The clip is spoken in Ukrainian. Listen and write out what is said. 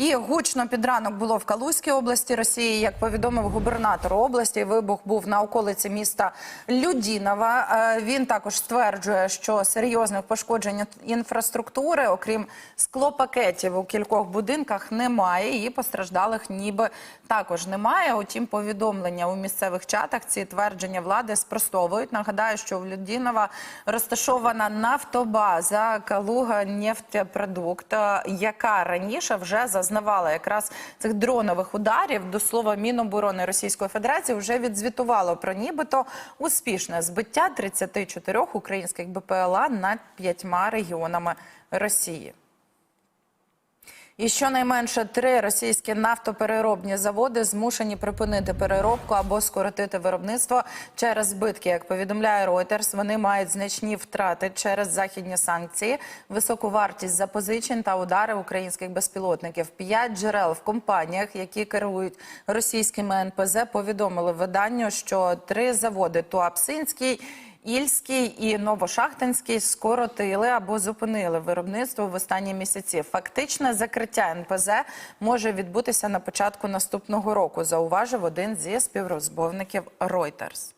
І гучно під ранок було в Калузькій області Росії. Як повідомив губернатор області, вибух був на околиці міста Людінова. Е, Він також стверджує, що серйозних пошкоджень інфраструктури, окрім склопакетів у кількох будинках, немає. І постраждалих ніби також немає. Утім, повідомлення у місцевих чатах ці твердження влади спростовують. Нагадаю, що в Людінова розташована нафтобаза Калуга нефтепродукт, е, яка раніше вже зазнавала якраз цих дронових ударів. До слова, Міноборони Російської Федерації вже відзвітувало про нібито успішне збиття 34 українських БПЛА над п'ятьма регіонами Росії. І щонайменше три російські нафтопереробні заводи змушені припинити переробку або скоротити виробництво через збитки. Як повідомляє Reuters, вони мають значні втрати через західні санкції, високу вартість запозичень та удари українських безпілотників. П'ять джерел в компаніях, які керують російськими НПЗ, повідомили виданню, що три заводи Туапсинський. Ільський і Новошахтинський скоротили або зупинили виробництво в останні місяці. Фактичне закриття НПЗ може відбутися на початку наступного року. Зауважив один зі співрозмовників Reuters.